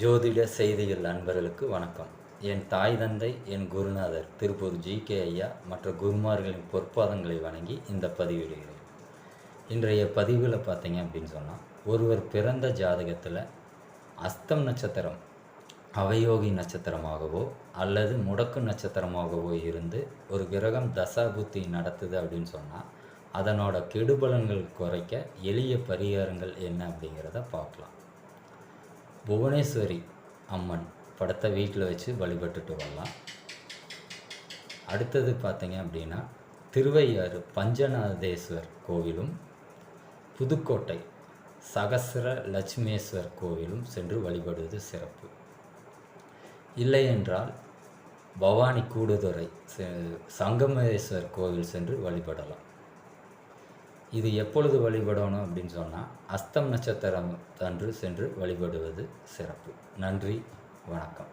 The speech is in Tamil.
ஜோதிட செய்திகள் நண்பர்களுக்கு வணக்கம். என் தாய் தந்தை என் குருநாதர் திருப்பூர் ஜி. கே. ஐயா மற்ற குருமார்களின் பொற்பாதங்களை வணங்கி இந்த பதிவிடுகிறேன். இன்றைய பதிவில் பார்த்தீங்க அப்படின்னு சொன்னால் ஒருவர் பிறந்த ஜாதகத்தில் அஸ்தம் நட்சத்திரம் அவயோகி நட்சத்திரமாகவோ அல்லது முடக்கு நட்சத்திரமாகவோ இருந்து ஒரு கிரகம் தசாபுத்தி நடத்துது அப்படின்னு சொன்னால் அதனோட கெடுபலன்கள் குறைக்க எளிய பரிகாரங்கள் என்ன அப்படிங்கிறத பார்க்கலாம். புவனேஸ்வரி அம்மன் படத்தை வீட்டில் வச்சு வழிபட்டுட்டு வரலாம். அடுத்தது பார்த்தீங்க அப்படின்னா திருவையாறு பஞ்சநாதேஸ்வர் கோவிலும் புதுக்கோட்டை சகசர லட்சுமேஸ்வர் கோவிலும் சென்று வழிபடுவது சிறப்பு. இல்லையென்றால் பவானி கூடுதுறை சங்கமேஸ்வர் கோவில் சென்று வழிபடலாம். இது எப்பொழுது வழிபடணும் அப்படின்னு சொன்னால் அஸ்தம் நட்சத்திரம் அன்று சென்று வழிபடுவது சிறப்பு. நன்றி வணக்கம்.